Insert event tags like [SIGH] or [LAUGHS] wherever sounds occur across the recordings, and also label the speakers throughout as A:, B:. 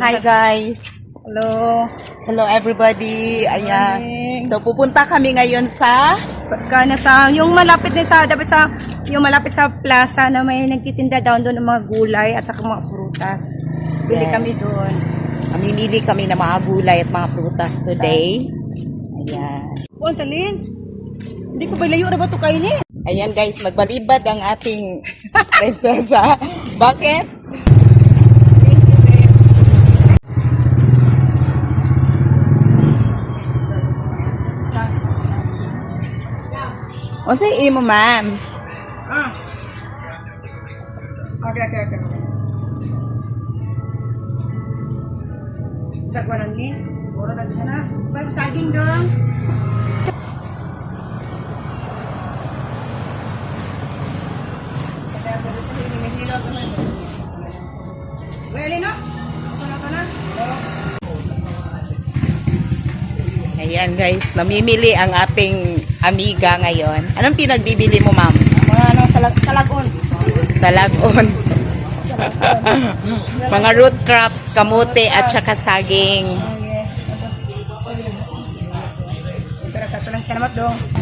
A: Hi guys.
B: Hello.
A: Hello everybody. Ayan.
B: Morning.
A: So pupunta kami ngayon sa
B: Kana sa, yung malapit na sa, dapat sa, yung malapit sa plaza na may nagtitinda down doon ng mga gulay at saka mga prutas. Bili
A: Yes.
B: kami doon.
A: mamimili kami ng mga gulay at mga prutas today. Ayan.
B: Oh, talin. Hindi ko ba layo na ba ito kainin?
A: Ayan guys, magbalibad ang ating [LAUGHS] prinsesa. Bakit? Unsay imo ma'am?
B: Ah. Okay, okay, okay. Sagwanan ni. Oro tadi sana. Baik saging dong.
A: Ayan guys, namimili ang ating amiga ngayon. Anong pinagbibili mo ma'am?
B: Mga ano, salag salagon.
A: Sa lagon. [LAUGHS] mga root crops, kamote at saka saging.
B: Katulang salamat dong.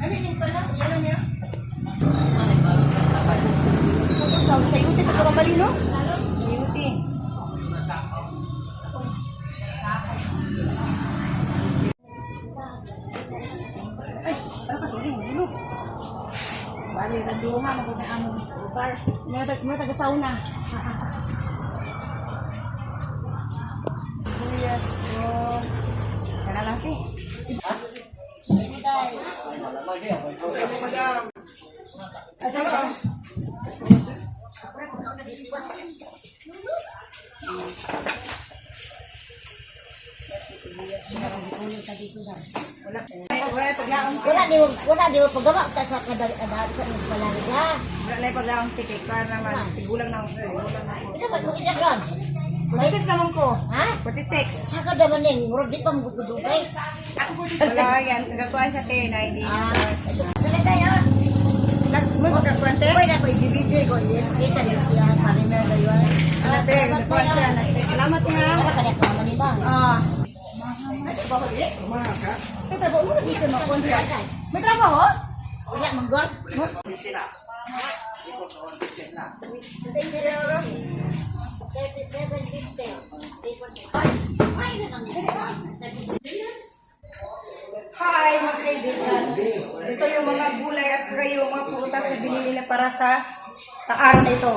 B: Ano yung pala? Yan niya? Sa sa yuti ko ka bali no? Lugar. Mo tag mo taga sauna. Yes, oh. Kana lang si.
C: Wala di mo wala di mo pagawa ta sa kadali kadali sa balanga.
B: Wala na paglaang titik para naman. Tigulang na ako. Tigulang na ako.
C: Ito ba mo kita ron?
B: 46 naman ko.
C: Ha?
B: 46.
C: Saka daman ning murag di pa mo gudugay.
B: Ako 46. Wala yan. Nagakuhan sa 10. Ay, di.
C: Ah, dali tayo.
B: Mo magkakuante?
C: Pwede na ko i-video ko din. Kita din siya pare na dayon.
B: Ate, nagakuhan siya. Salamat nga.
C: Para kada ka man ba?
B: Ah. May trabaho mo na dito mo. May trabaho?
C: Wala manggol.
B: Hi, mga kaibigan. Ito yung mga gulay at saka yung mga prutas na binili nila para sa sa araw na ito.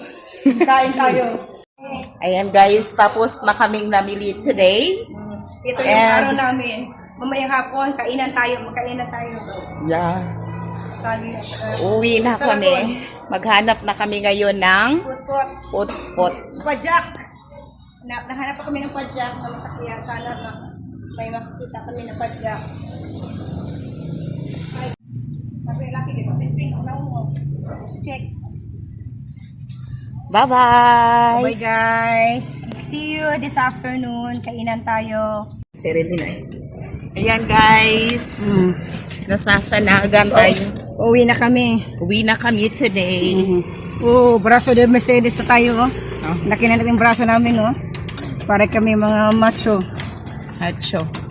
B: [LAUGHS] Kain tayo.
A: Ayan guys, tapos na kaming namili today.
B: Ito yung
A: And-
B: araw namin. Mamayang hapon, kainan tayo. Magkainan tayo.
A: Yeah.
B: Kali, uh,
A: Uwi na kami. Maghanap na kami ngayon ng
B: put-put.
A: put-put.
B: Pajak. Na, nahanap pa kami ng pajak na masakyan. Sana na may makikita kami ng pajak.
A: Bye-bye!
B: Bye guys. See you this afternoon. Kainan tayo.
A: Serenity Ayan guys. Nasasanagan tayo.
B: Uwi na kami.
A: Uwi na kami today.
B: Oh, braso de Mercedes na tayo. Oh. Laki na natin braso namin. Oh. Para kami mga macho.
A: Hacho.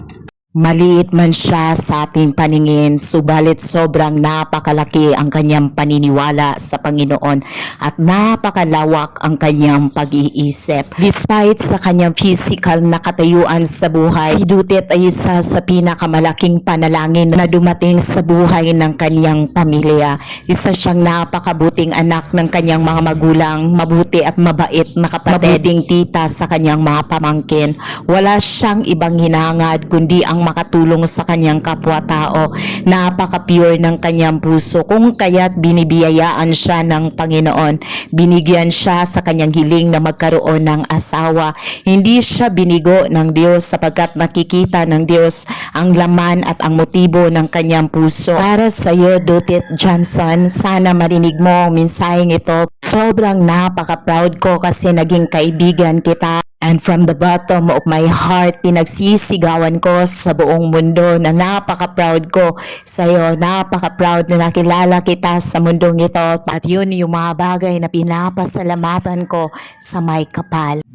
A: Maliit man siya sa ating paningin, subalit sobrang napakalaki ang kanyang paniniwala sa Panginoon at napakalawak ang kanyang pag-iisip. Despite sa kanyang physical na katayuan sa buhay, si Dutet ay isa sa pinakamalaking panalangin na dumating sa buhay ng kanyang pamilya. Isa siyang napakabuting anak ng kanyang mga magulang, mabuti at mabait na kapatid, mabuting tita sa kanyang mga pamangkin. Wala siyang ibang hinangad kundi ang upang makatulong sa kanyang kapwa-tao. Napaka-pure ng kanyang puso kung kaya't binibiyayaan siya ng Panginoon. Binigyan siya sa kanyang hiling na magkaroon ng asawa. Hindi siya binigo ng Diyos sapagkat nakikita ng Diyos ang laman at ang motibo ng kanyang puso. Para sa iyo, Dutit Johnson, sana marinig mo ang mensaheng ito. Sobrang napaka-proud ko kasi naging kaibigan kita. And from the bottom of my heart, pinagsisigawan ko sa buong mundo na napaka-proud ko sa iyo. Napaka-proud na nakilala kita sa mundong ito. At yun yung mga bagay na pinapasalamatan ko sa may kapal.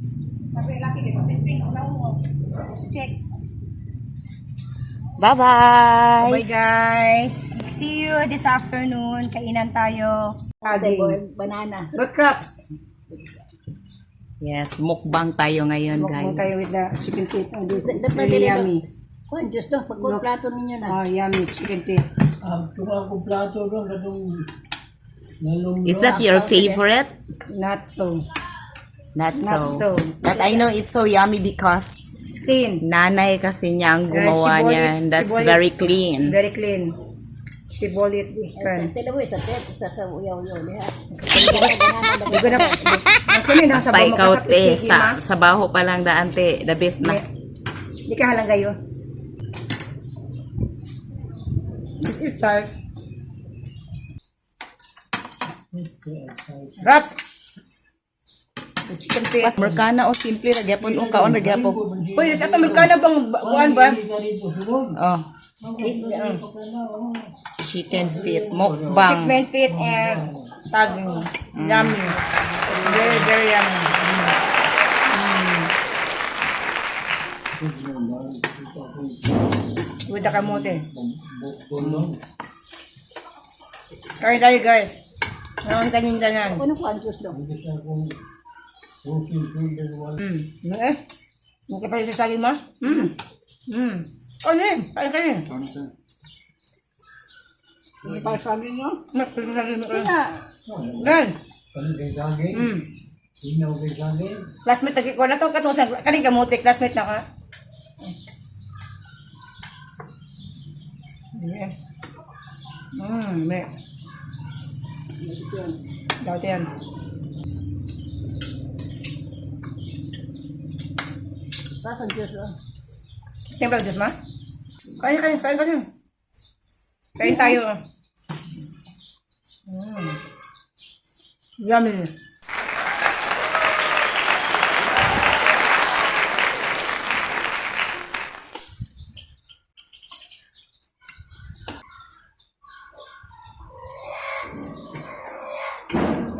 A: Bye-bye!
B: Bye guys. See you this afternoon. Kainan tayo.
C: Banana.
B: Root crops.
A: Yes, mukbang tayo ngayon,
B: Mukbang tayo with the chicken feet. Oh, this is really yummy.
C: Kuan, Diyos to, pag plato ninyo na.
B: Oh, yummy chicken feet.
A: Is that your favorite?
B: Not so.
A: Not
B: Not so.
A: But I know it's so yummy because
B: It's clean.
A: nanay kasi niya ang gumawa niyan.
B: it-
A: That's very clean.
B: Very clean. She bought it with can.
C: Tila mo, sa tet, sa sa uyaw-uyaw. Lihat.
B: Di ko na, mas kami nasa
A: Pa
B: bawah
A: ikaw
B: makasap
A: te,
B: steak,
A: sa, sa baho pa lang daan te, the best na.
B: Di ka halang kayo. Start. Feet.
A: Pas merkana o simple ra gyapon ung kaon ra gyapon.
B: Pwede sa ito, magkano bang buwan ba?
A: Oh, chicken feet mukbang.
B: Chicken feet and saging. Yummy. It's very, very yummy. Mm. With the kamote. Kain tayo guys. Ngayon kaninda yan.
C: Ano ko ang Diyos do?
B: Mm. Eh? Hindi ka pa yung sasali mo? Mm. Mm. Ano eh? Kain kain.
C: Para sa amin nyo?
B: Mas, sasali mo.
C: Kaya,
B: Gan. Mm. Classmate lagi ko na to katong sa kaning kamote classmate na ka. Yeah. Mm, me. Daw yan.
C: para sa Diyos do.
B: Templang Diyos ma? Kain, kain, kain, kain. Kain tayo. Mm. Yummy.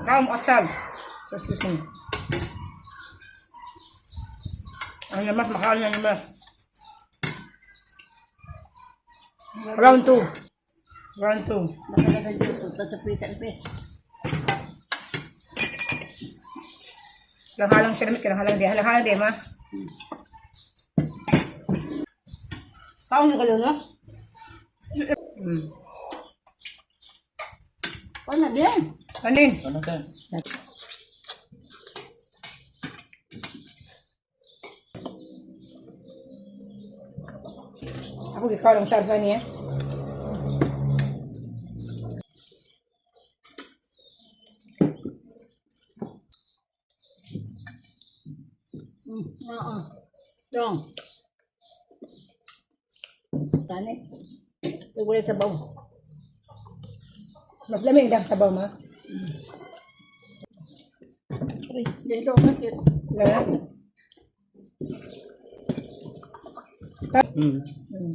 B: Kaum otsal. Excuse me. Ang namas, makaon na namas. Round 2. Round 2.
C: Nakala ng Diyos, uta sa prison pe.
B: Langhalang siya namin, kinanghalang di. Halanghalang di, ma. Kaon yung kalungo? Hmm.
C: Kuan na bien.
B: Kanin. Ako ikaw lang sarsa niya.
C: Oo. Dong. Tani. Tugulay sa baw.
B: Mas lamig ang sabaw, ma.
C: Dito, bakit?
B: Wala.
A: Mm.
B: Hmm.